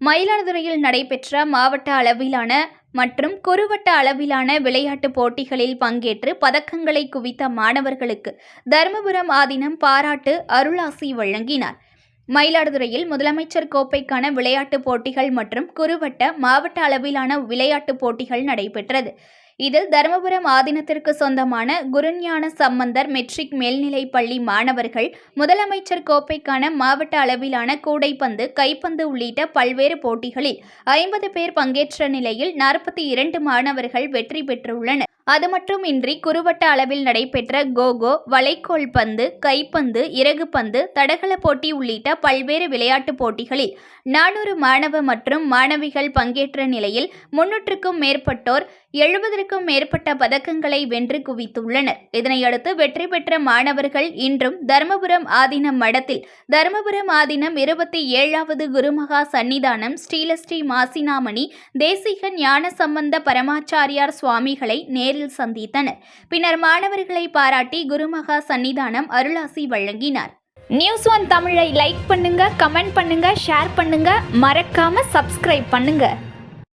மயிலாடுதுறையில் நடைபெற்ற மாவட்ட அளவிலான மற்றும் குறுவட்ட அளவிலான விளையாட்டுப் போட்டிகளில் பங்கேற்று பதக்கங்களை குவித்த மாணவர்களுக்கு தருமபுரம் ஆதீனம் பாராட்டு அருளாசி வழங்கினார். மயிலாடுதுறையில் முதலமைச்சர் கோப்பைக்கான விளையாட்டுப் போட்டிகள் மற்றும் குறுவட்ட மாவட்ட அளவிலான விளையாட்டுப் போட்டிகள் நடைபெற்றது. இதில் தருமபுரம் ஆதீனத்திற்கு சொந்தமான குருஞான சம்பந்தர் மெட்ரிக் மேல்நிலைப் பள்ளி மாணவர்கள் முதலமைச்சர் கோப்பைக்கான மாவட்ட அளவிலான கூடைப்பந்து கைப்பந்து உள்ளிட்ட பல்வேறு போட்டிகளில் ஐம்பது பேர் பங்கேற்ற நிலையில் நாற்பத்தி இரண்டு மாணவர்கள் வெற்றி பெற்றுள்ளனர். அது மட்டுமின்றி குறுவட்ட அளவில் நடைபெற்ற கோகோ வளைக்கோல் பந்து கைப்பந்து இறகு பந்து தடகள போட்டி உள்ளிட்ட பல்வேறு விளையாட்டுப் போட்டிகளில் நானூறு மாணவ மற்றும் மாணவிகள் பங்கேற்ற நிலையில் முன்னூற்றுக்கும் மேற்பட்டோர் எழுபதற்கும் மேற்பட்ட பதக்கங்களை வென்று குவித்துள்ளனர். இதனையடுத்து வெற்றி பெற்ற மாணவர்கள் இன்றும் தருமபுரம் ஆதீனம் மடத்தில் தருமபுரம் ஆதீனம் இருபத்தி ஏழாவது குருமகா சன்னிதானம் ஸ்ரீலஸ்ரீ மாசினாமணி தேசிக ஞான சம்பந்த பரமாச்சாரியார் சுவாமிகளை நேரில் சந்தித்தனர். பின்னர் மாணவர்களை பாராட்டி குருமகா சன்னிதானம் அருளாசி வழங்கினார். நியூஸ் ஒன் தமிழை லைக் பண்ணுங்க கமெண்ட் பண்ணுங்க ஷேர் பண்ணுங்க. மறக்காம சப்ஸ்கிரைப் பண்ணுங்க.